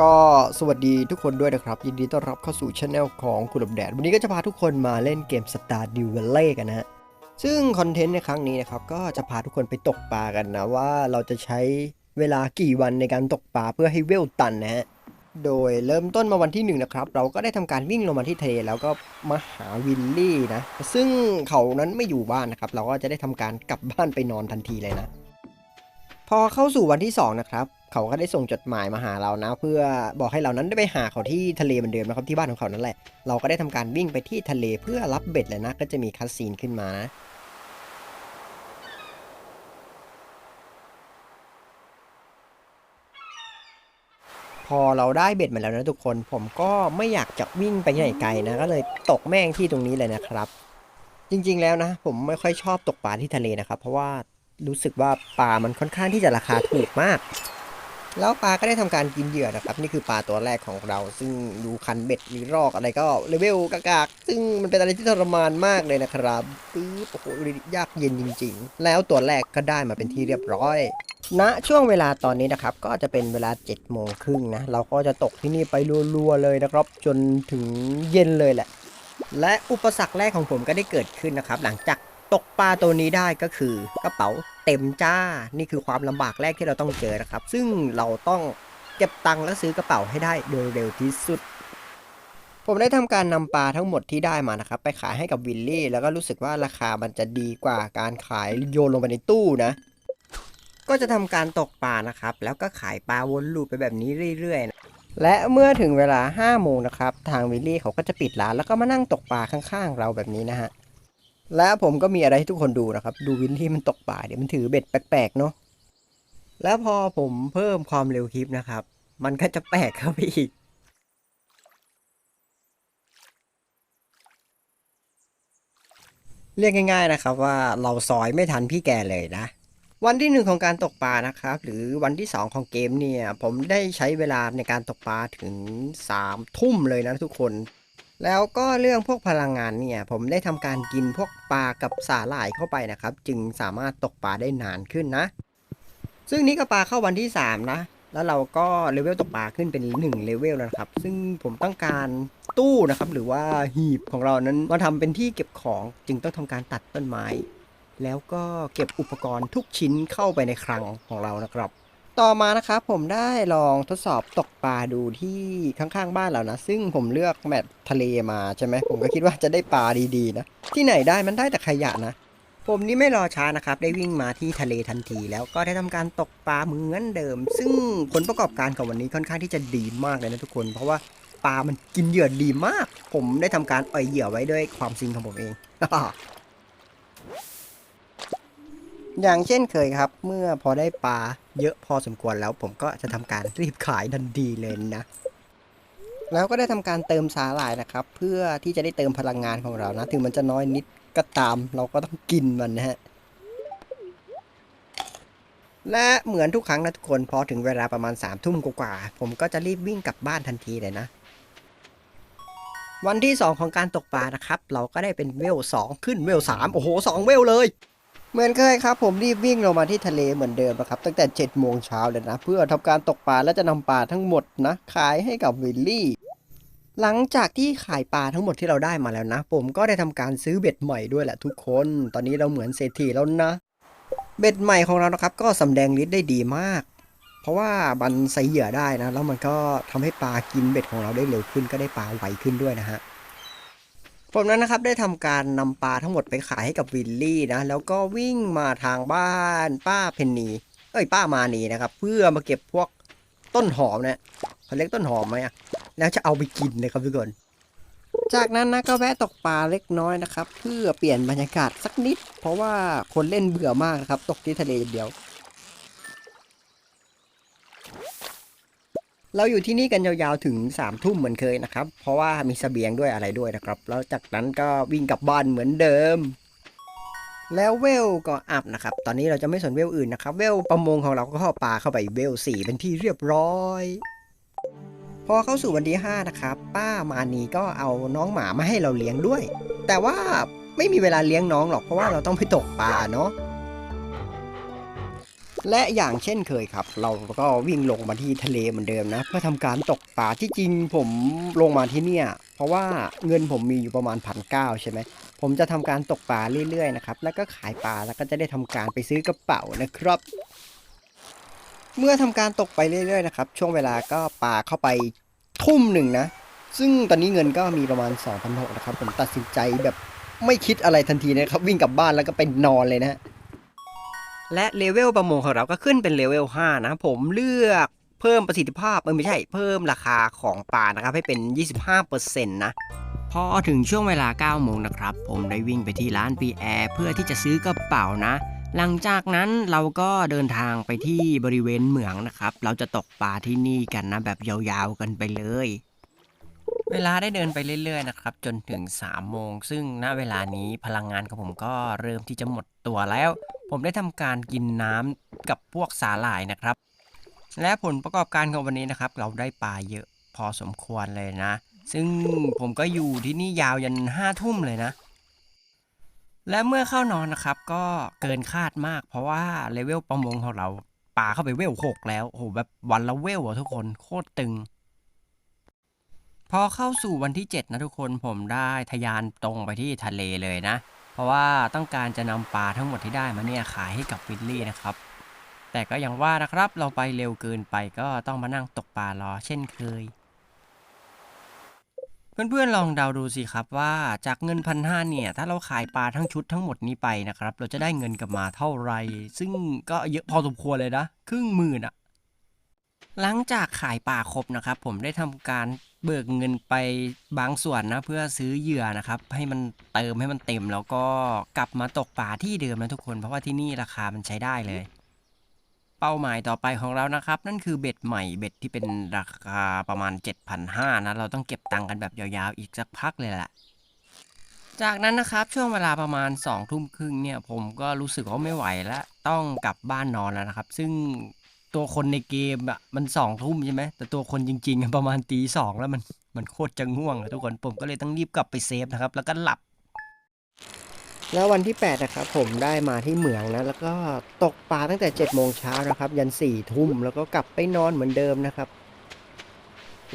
ก็สวัสดีทุกคนด้วยนะครับ ยินดีต้อนรับเข้าสู่ช anel ของคุณดับแดด วันนี้ก็จะพาทุกคนมาเล่นเกม Star d e v a l l e กันนะซึ่งคอนเทนต์ในครั้งนี้นะครับ ก็จะพาทุกคนไปตกปลากันนะว่าเราจะใช้เวลากี่วันในการตกปลาเพื่อให้เวลตันนะฮะโดยเริ่มต้นมาวันที่หนึ่งนะครับเราก็ได้ทำการวิ่งลงมาที่ทะเลแล้วก็มาหาวิลลี่นะ ซึ่งเขานั้นไม่อยู่บ้านนะครับ เราก็จะได้ทำการกลับบ้านไปนอนทันทีเลยนะ พอเข้าสู่วันที่2นะครับ เขาก็ได้ส่งจดหมายมาหาเรานะ เพื่อบอกให้เรานั้นได้ไปหาเขาที่ทะเลเหมือนเดิมนะครับที่บ้านของเขานั่นแหละ เราก็ได้ทำการวิ่งไปที่ทะเลเพื่อรับเบ็ดเลยนะ ก็จะมีคัสซีนขึ้นมานะพอเราได้เบ็ดมาแล้วนะทุกคน ผมก็ไม่อยากจะวิ่งไปไหนไกลนะ ก็เลยตกแม่งที่ตรงนี้เลยนะครับ จริงๆแล้วนะ ผมไม่ค่อยชอบตกปลาที่ทะเลนะครับ เพราะว่ารู้สึกว่าปลามันค่อนข้างที่จะราคาถูกมาก แล้วปลาก็ได้ทำการกินเหยื่อนะครับ นี่คือปลาตัวแรกของเรา ซึ่งดูคันเบ็ดมีรอกอะไรก็เลเวลกากๆ ซึ่งมันเป็นอะไรที่ทรมานมากเลยนะครับปึ๊บโอ้โหยากเย็นจริง ๆ แล้วตัวแรกก็ได้มาเป็นที่เรียบร้อยณช่วงเวลาตอนนี้นะครับ ก็จะเป็นเวลา7จ็ดโมงครึ่งนะ เราก็จะตกที่นี่ไปรัวๆเลยนะครับ จนถึงเย็นเลยแหละ และอุปสรรคแรกของผมก็ได้เกิดขึ้นนะครับ หลังจาก ตกปลาตัวนี้ได้ก็คือกระเป๋าเต็มจ้า นี่คือความลำบากแรกที่เราต้องเจอนะครับ ซึ่งเราต้องเก็บตังค์และซื้อกระเป๋าให้ได้โดยเร็วที่สุด ผมได้ทำการนำปลาทั้งหมดที่ได้มานะครับ ไปขายให้กับวิลลี่ แล้วก็รู้สึกว่าราคามันจะดีกว่าการขายโยนลงไปในตู้นะ ก็จะทำการตกปลานะครับ แล้วก็ขายปลาวนลูปไปแบบนี้เรื่อยๆนะและเมื่อถึงเวลา5โมงนะครับ ทางวิลลี่เขาก็จะปิดร้านแล้วก็มานั่งตกปลาข้างๆ เราแบบนี้นะฮะ และผมก็มีอะไรให้ทุกคนดูนะครับ ดูวิลลี่มันตกปลาเดี๋ยวมันถือเบ็ดแปลกๆเนาะแล้วพอผมเพิ่มความเร็วคลิปนะครับ มันก็จะแปลกเข้าไปอีกเรียกง่ายๆนะครับว่าเราซอยไม่ทันพี่แกเลยนะ วันที่หนึ่งของการตกปลานะครับ หรือวันที่สองของเกมเนี่ย ผมได้ใช้เวลาในการตกปลาถึงสามทุ่มเลยนะทุกคน แล้วก็เรื่องพวกพลังงานเนี่ย ผมได้ทำการกินพวกปลากับสาหร่ายเข้าไปนะครับ จึงสามารถตกปลาได้นานขึ้นนะ ซึ่งนี่ก็ปลาเข้าวันที่ 3 นะ แล้วเราก็เลเวลตกปลาขึ้นเป็น1เลเวลแล้วนะครับ ซึ่งผมต้องการตู้นะครับ หรือว่าหีบของเรานั้นมาทำเป็นที่เก็บของ จึงต้องทำการตัดต้นไม้ แล้วก็เก็บอุปกรณ์ทุกชิ้นเข้าไปในคลังของเรานะครับ ต่อมานะครับผมได้ลองทดสอบตกปลาดูที่ข้างๆบ้านเรานะ ซึ่งผมเลือกแมททะเลมาใช่ไหมผมก็คิดว่าจะได้ปลาดีๆนะ ที่ไหนได้มันได้แต่ขยะนะ ผมนี่ไม่รอช้านะครับ ได้วิ่งมาที่ทะเลทันที แล้วก็ได้ทำการตกปลาเหมือนเดิม ซึ่งผลประกอบการของวันนี้ค่อนข้างที่จะดีมากเลยนะทุกคน เพราะว่าปลามันกินเหยื่อดีมาก ผมได้ทำการอ่อยเหยื่อไว้ด้วยความซิงของผมเองอย่างเช่นเคยครับ เมื่อพอได้ปลา เยอะพอสมควรแล้วผมก็จะทำการรีบขายทันทีเลยนะ แล้วก็ได้ทำการเติมสาหร่ายนะครับ เพื่อที่จะได้เติมพลังงานของเรานะ ถึงมันจะน้อยนิดก็ตาม เราก็ต้องกินมันนะฮะและเหมือนทุกครั้งนะทุกคนพอถึงเวลาประมาณ3ามทุ่มกว่าๆผมก็จะรีบวิ่งกลับบ้านทันทีเลยนะ วันที่ 2 ของการตกปลานะครับ เราก็ได้เป็นเวล2ขึ้นเวล3โอ้โห 2 เวลเลย เหมือนเคยครับผมรีบวิ่งลงมาที่ทะเลเหมือนเดิมนะครับ ตั้งแต่7โมงเช้าเลยนะ เพื่อทำการตกปลาและจะนำปลาทั้งหมดนะขายให้กับวิลลี่ หลังจากที่ขายปลาทั้งหมดที่เราได้มาแล้วนะ ผมก็ได้ทำการซื้อเบ็ดใหม่ด้วยแหละทุกคน ตอนนี้เราเหมือนเศรษฐีแล้วนะ เบ็ดใหม่ของเรานะครับ ก็สำแดงฤทธิ์ได้ดีมาก เพราะว่ามันใส่เหยื่อได้นะ แล้วมันก็ทำให้ปลากินเบ็ดของเราได้เร็วขึ้นก็ได้ปลาไวขึ้นด้วยนะฮะ ผมนั้นนะครับได้ทำการนำปลาทั้งหมดไปขายให้กับวิลลี่นะ แล้วก็วิ่งมาทางบ้านป้าเพนนีเอ้ยป้ามานีนะครับ เพื่อมาเก็บพวกต้นหอมเนี่ยเขาเรียกต้นหอมไหมอะแล้วจะเอาไปกินนะครับทุกคนจากนั้นนะก็แวะตกปลาเล็กน้อยนะครับ เพื่อเปลี่ยนบรรยากาศสักนิด เพราะว่าคนเล่นเบื่อมากนะครับ ตกที่ทะเลอย่างเดียว เราอยู่ที่นี่กันยาวๆถึง3ามทุ่มเหมือนเคยนะครับ เพราะว่ามีเสบียงด้วยอะไรด้วยนะครับ แล้วจากนั้นก็วิ่งกลับบ้านเหมือนเดิม แล้วเวลก็อัพนะครับ ตอนนี้เราจะไม่สนเวลอื่นนะครับ เวลประมงของเราก็เข้าปลาเข้าไปเวล4เป็นที่เรียบร้อย พอเข้าสู่วันที่5นะครับป้ามานีก็เอาน้องหมามาให้เราเลี้ยงด้วย แต่ว่าไม่มีเวลาเลี้ยงน้องหรอกเพราะว่าเราต้องไปตกปลาเนาะ และอย่างเช่นเคยครับ เราก็วิ่งลงมาที่ทะเลเหมือนเดิมนะ เพื่อทำการตกปลาที่จริงผมลงมาที่เนี่ยเพราะว่าเงินผมมีอยู่ประมาณพันเก้าใช่ไหมผมจะทำการตกปลาเรื่อยๆนะครับแล้วก็ขายปลาแล้วก็จะได้ทำการไปซื้อกระเป๋านะครับ เมื่อทำการตกไปเรื่อยๆนะครับ ช่วงเวลาก็ปลาเข้าไปทุ่มหนึ่งนะ ซึ่งตอนนี้เงินก็มีประมาณ2,600นะครับ ผมตัดสินใจแบบไม่คิดอะไรทันทีนะครับ วิ่งกลับบ้านแล้วก็ไปนอนเลยนะ และเลเวลประมงของเราก็ขึ้นเป็นเลเวล5นะผมเลือกเพิ่มประสิทธิภาพเออไม่ใช่เพิ่มราคาของปลานะครับ ให้เป็น 25%นะพอถึงช่วงเวลา9โมงนะครับ ผมได้วิ่งไปที่ร้านปีแอร์เพื่อที่จะซื้อกระเป๋านะ หลังจากนั้นเราก็เดินทางไปที่บริเวณเหมืองนะครับ เราจะตกปลาที่นี่กันนะ แบบยาวๆกันไปเลย เวลาได้เดินไปเรื่อยๆนะครับ จนถึง3โมงซึ่งณเวลานี้พลังงานของผมก็เริ่มที่จะหมดตัวแล้ว ผมได้ทำการกินน้ำกับพวกสาหร่ายนะครับ และผลประกอบการของวันนี้นะครับ เราได้ปลาเยอะพอสมควรเลยนะ ซึ่งผมก็อยู่ที่นี่ยาวยันห้าทุ่มเลยนะ และเมื่อเข้านอนนะครับ ก็เกินคาดมาก เพราะว่าเลเวลประมงของเราปลาเข้าไปเวลหกแล้วโอ้โหแบบวันละเวลอะทุกคนโคตรตึงพอเข้าสู่วันที่ 7 นะทุกคนผมได้ทะยานตรงไปที่ทะเลเลยนะ เพราะว่าต้องการจะนำปลาทั้งหมดที่ได้มาเนี่ยขายให้กับวิลลี่นะครับ แต่ก็อย่างว่านะครับเราไปเร็วเกินไปก็ต้องมานั่งตกปลารอเช่นเคย เพื่อนๆลองเดาดูสิครับว่าจากเงินพันห้าเนี่ยถ้าเราขายปลาทั้งชุดทั้งหมดนี้ไปนะครับ เราจะได้เงินกลับมาเท่าไหร่ ซึ่งก็เยอะพอสมควรเลยนะ ครึ่งหมื่นอะหลังจากขายปลาครบนะครับ ผมได้ทำการ เบิกเงินไปบางส่วนนะเพื่อซื้อเหยื่อนะครับ ให้มันเติมให้มันเต็ม แล้วก็กลับมาตกปลาที่เดิมนะทุกคน เพราะว่าที่นี่ราคามันใช้ได้เลย เป้าหมายต่อไปของเรานะครับ นั่นคือเบ็ดใหม่เบ็ดที่เป็นราคาประมาณ 7,500นะเราต้องเก็บตังค์กันแบบยาวๆอีกสักพักเลยแหละจากนั้นนะครับช่วงเวลาประมาณ2องทุ่มครึ่งเนี่ยผมก็รู้สึกว่าไม่ไหวแล้วต้องกลับบ้านนอนแล้วนะครับ ซึ่ง ตัวคนในเกมอะมันสองทุ่มใช่ไหมแต่ตัวคนจริงๆ ประมาณตีสองแล้วมันมันโคตรจะง่วงอะทุกคนผมก็เลยต้องรีบกลับไปเซฟนะครับ แล้วก็หลับ แล้ววันที่8นะครับผมได้มาที่เหมืองนะ แล้วก็ตกปลาตั้งแต่7โมงเช้านะครับ ยัน4ทุ่มแล้วก็กลับไปนอนเหมือนเดิมนะครับ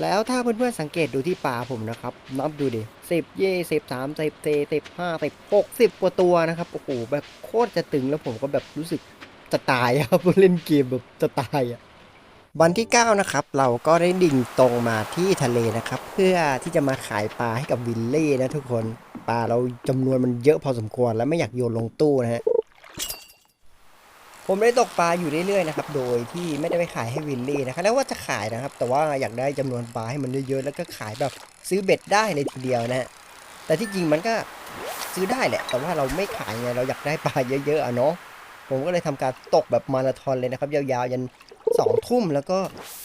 แล้วถ้าเพื่อนๆสังเกตดูที่ปลาผมนะครับ นับดูดิสิบยี่สิบสามสิบสี่สิบห้าสิบหกสิบกว่าตัวนะครับโอ้โหแบบโคตรจะตึงแล้วผมก็แบบรู้สึก จะตายครับเล่นเกมแบบจะตายอะวันที่ 9 นะครับ เราก็ได้ดิ่งตรงมาที่ทะเลนะครับ เพื่อที่จะมาขายปลาให้กับวิลเล่นะทุกคนปลาเราจำนวนมันเยอะพอสมควรและไม่อยากโยนลงตู้นะฮะผมได้ตกปลาอยู่เรื่อยๆนะครับโดยที่ไม่ได้ไปขายให้วิลลี่นะครับแล้วว่าจะขายนะครับ แต่ว่าอยากได้จำนวนปลาให้มันเยอะๆแล้วก็ขายแบบซื้อเบ็ดได้เลยทีเดียวนะฮะแต่ที่จริงมันก็ซื้อได้แหละ แต่ว่าเราไม่ขายไงเราอยากได้ปลาเยอะๆอะเนาะ ผมก็เลยทำการตกแบบมาราธอนเลยนะครับ ยาวๆ ยันสองทุ่มแล้วก็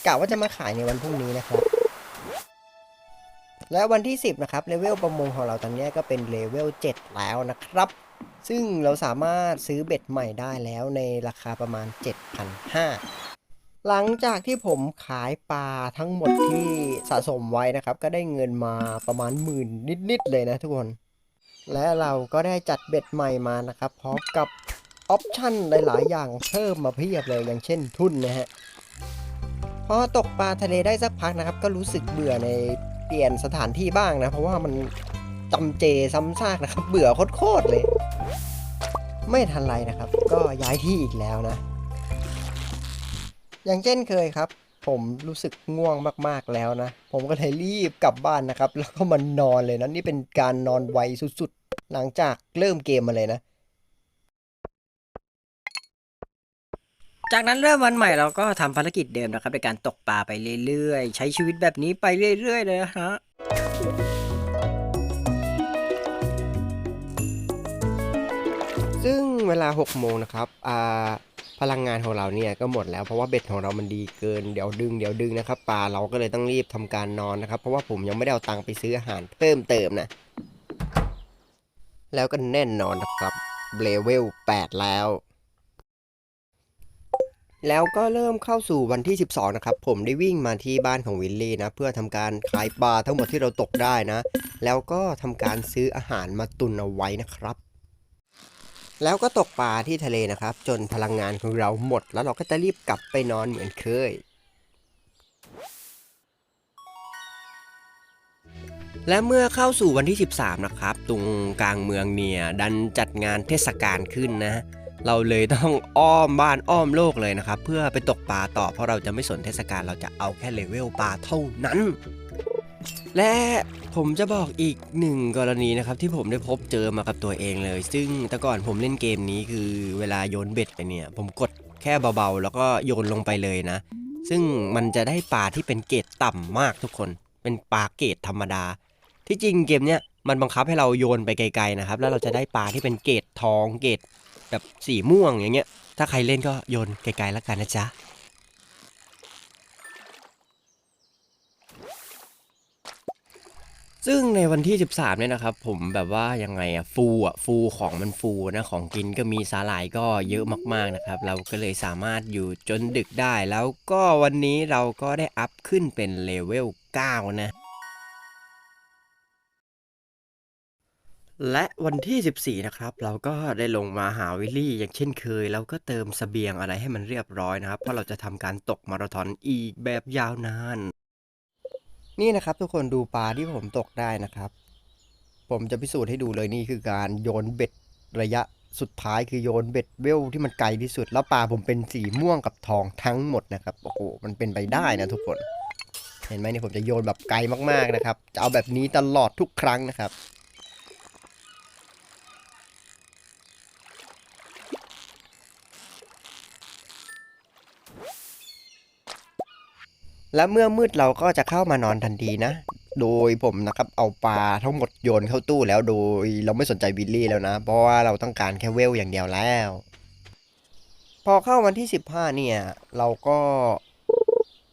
กะว่าจะมาขายในวันพรุ่งนี้นะครับ และวันที่ 10 นะครับเลเวลประมงของเราตอนนี้ก็เป็นเลเวล7 แล้วนะครับ ซึ่งเราสามารถซื้อเบ็ดใหม่ได้แล้วในราคาประมาณ 7,500 หลังจากที่ผมขายปลาทั้งหมดที่สะสมไว้นะครับ ก็ได้เงินมาประมาณหมื่นนิดๆเลยนะทุกคน และเราก็ได้จัดเบ็ดใหม่มานะครับพร้อมกับ ออปชั่นหลาย ๆ อย่างเพิ่มมาเพียบเลยอย่างเช่นทุนนะฮะพอตกปลาทะเลได้สักพักนะครับ ก็รู้สึกเบื่อในเปลี่ยนสถานที่บ้างนะ เพราะว่ามันจำเจซ้ำซากนะครับ เบื่อโคตรๆเลย ไม่ทันไรนะครับ ก็ย้ายที่อีกแล้วนะ อย่างเช่นเคยครับ ผมรู้สึกง่วงมากๆแล้วนะ ผมก็เลยรีบกลับบ้านนะครับ แล้วก็มานอนเลยนะนี่เป็นการนอนไวสุดๆ หลังจากเริ่มเกมมาเลยนะ จากนั้นเริ่มวันใหม่เราก็ทำภารกิจเดิมนะครับในการตกปลาไปเรื่อยๆ ใช้ชีวิตแบบนี้ไปเรื่อยๆเลยฮะซึ่งเวลา 6 โมงนะครับพลังงานของเราเนี่ยก็หมดแล้วเพราะว่าเบ็ดของเรามันดีเกินเดี๋ยวดึงเดี๋ยวดึงนะครับปลาเราก็เลยต้องรีบทำการนอนนะครับ เพราะว่าผมยังไม่ได้เอาตังค์ไปซื้ออาหารเพิ่มเติมนะแล้วก็แน่นอนนะครับเลเวล8แล้ว แล้วก็เริ่มเข้าสู่วันที่ 12 นะครับ ผมได้วิ่งมาที่บ้านของวิลลี่นะ เพื่อทำการขายปลาทั้งหมดที่เราตกได้นะ แล้วก็ทำการซื้ออาหารมาตุนเอาไว้นะครับ แล้วก็ตกปลาที่ทะเลนะครับ จนพลังงานของเราหมด แล้วเราก็จะรีบกลับไปนอนเหมือนเคยและเมื่อเข้าสู่วันที่ 13 นะครับ ตรงกลางเมืองเนี่ย ดันจัดงานเทศกาลขึ้นนะ เราเลยต้องอ้อมบ้านอ้อมโลกเลยนะครับ เพื่อไปตกปลาต่อเพราะเราจะไม่สนเทศกาลเราจะเอาแค่เลเวลปลาเท่านั้น และผมจะบอกอีกหนึ่งกรณีนะครับ ที่ผมได้พบเจอมากับตัวเองเลย ซึ่งแต่ก่อนผมเล่นเกมนี้คือเวลาโยนเบ็ดไปเนี่ย ผมกดแค่เบาๆ แล้วก็โยนลงไปเลยนะ ซึ่งมันจะได้ปลาที่เป็นเกรดต่ำมากทุกคน เป็นปลาเกรดธรรมดา ที่จริงเกมเนี้ยมันบังคับให้เราโยนไปไกลๆนะครับ แล้วเราจะได้ปลาที่เป็นเกรดทองเกรด แบบสีม่วงอย่างเงี้ย ถ้าใครเล่นก็โยนไกลๆแล้วกันนะจ๊ะซึ่งในวันที่ 13 เนี่ยนะครับ ผมแบบว่ายังไงอะฟูอะฟูของมันฟูนะของกินก็มีสาหร่ายก็เยอะมากๆนะครับ เราก็เลยสามารถอยู่จนดึกได้ แล้วก็วันนี้เราก็ได้อัพขึ้นเป็นเลเวล 9 นะ และวันที่ 14 นะครับ เราก็ได้ลงมาหาวิลลี่อย่างเช่นเคย แล้วก็เติมเสบียงอะไรให้มันเรียบร้อยนะครับ เพราะเราจะทำการตกมาราธอนอีกแบบยาวนาน นี่นะครับทุกคนดูปลาที่ผมตกได้นะครับ ผมจะพิสูจน์ให้ดูเลยนี่คือการโยนเบ็ดระยะสุดท้ายคือโยนเบ็ดเวลที่มันไกลที่สุด แล้วปลาผมเป็นสีม่วงกับทองทั้งหมดนะครับโอ้โหมันเป็นไปได้นะทุกคน เห็นไหมเนี่ยผมจะโยนแบบไกลมากๆนะครับจะเอาแบบนี้ตลอดทุกครั้งนะครับ และเมื่อมืดเราก็จะเข้ามานอนทันทีนะ โดยผมนะครับเอาปลาทั้งหมดโยนเข้าตู้แล้วโดยเราไม่สนใจวิลลี่แล้วนะ เพราะว่าเราต้องการแค่เวลอย่างเดียวแล้ว พอเข้าวันที่ 15 เนี่ย เราก็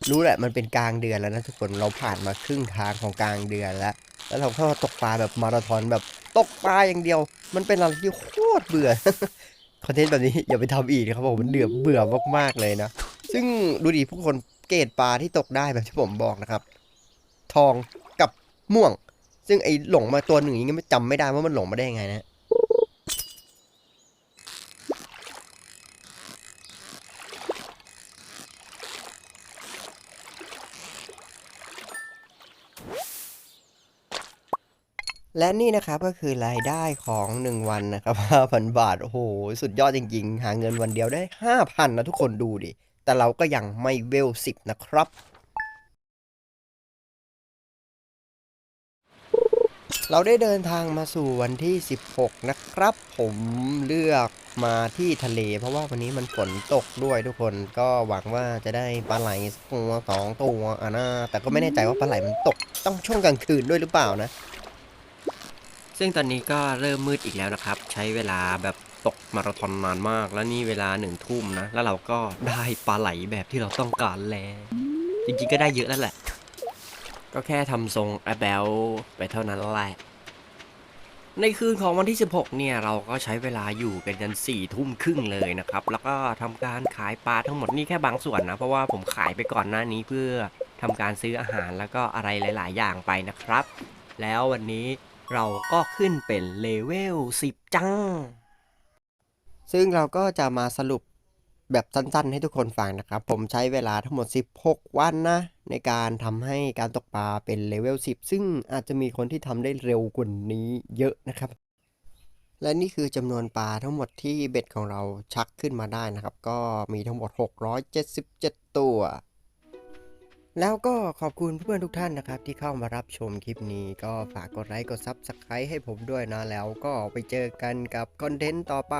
รู้แหละมันเป็นกลางเดือนแล้วนะทุกคนเราผ่านมาครึ่งทางของกลางเดือนแล้ว แล้วเราก็ตกปลาแบบมาราธอนแบบตกปลาอย่างเดียว มันเป็นอะไรที่โคตรเบื่อคอนเทนต์แบบนี้อย่าไปทำอีกนะครับผมมันเดือเบื่อมากๆเลยนะ ซึ่งดูดิผู้คน เกรดปลาที่ตกได้แบบที่ผมบอกนะครับ ทองกับม่วง ซึ่งไอหลงมาตัวหนึ่งยังไม่จำไม่ได้ว่ามันหลงมาได้ยังไงนะและนี่นะครับก็คือรายได้ของ 1 วันนะครับ 5,000 บาท โอ้โห สุดยอดจริง ๆ หาเงินวันเดียวได้ 5,000 นะทุกคนดูดิ แต่เราก็ยังไม่เวล10นะครับ เราได้เดินทางมาสู่วันที่ 16 นะครับ ผมเลือกมาที่ทะเล เพราะว่าวันนี้มันฝนตกด้วยทุกคนก็หวังว่าจะได้ปลาไหลสักตัวสองตัวอะนะแต่ก็ไม่แน่ใจว่าปลาไหลมันตกต้องช่วงกลางคืนด้วยหรือเปล่านะ ซึ่งตอนนี้ก็เริ่มมืดอีกแล้วนะครับ ใช้เวลาแบบ ตกมาราธอนนานมาก แล้วนี่เวลาหนึ่งทุ่มนะ แล้วเราก็ได้ปลาไหลแบบที่เราต้องการแล้ว จริงๆก็ได้เยอะแล้วแหละ ก็แค่ทำทรงแอเบลไปเท่านั้นแหละ ในคืนของวันที่ 16 เนี่ย เราก็ใช้เวลาอยู่กันยัน4ทุ่มครึ่งเลยนะครับ แล้วก็ทำการขายปลาทั้งหมดนี่แค่บางส่วนนะ เพราะว่าผมขายไปก่อนหน้านี้เพื่อทำการซื้ออาหารแล้วก็อะไรหลาย ๆ อย่างไปนะครับ แล้ววันนี้เราก็ขึ้นเป็นเลเวล10 จัง ซึ่งเราก็จะมาสรุปแบบสั้นๆ ให้ทุกคนฟังนะครับ ผมใช้เวลาทั้งหมด 16 วันนะ ในการทำให้การตกปลาเป็นเลเวล 10 ซึ่งอาจจะมีคนที่ทำได้เร็วกว่านี้เยอะนะครับ และนี่คือจำนวนปลาทั้งหมดที่เบ็ดของเราชักขึ้นมาได้นะครับ ก็มีทั้งหมด 677 ตัว แล้วก็ขอบคุณเพื่อนทุกท่านนะครับ ที่เข้ามารับชมคลิปนี้ก็ฝากกดไลค์กดซับสไครต์ให้ผมด้วยนะแล้วก็ไปเจอกันกับคอนเทนต์ต่อไป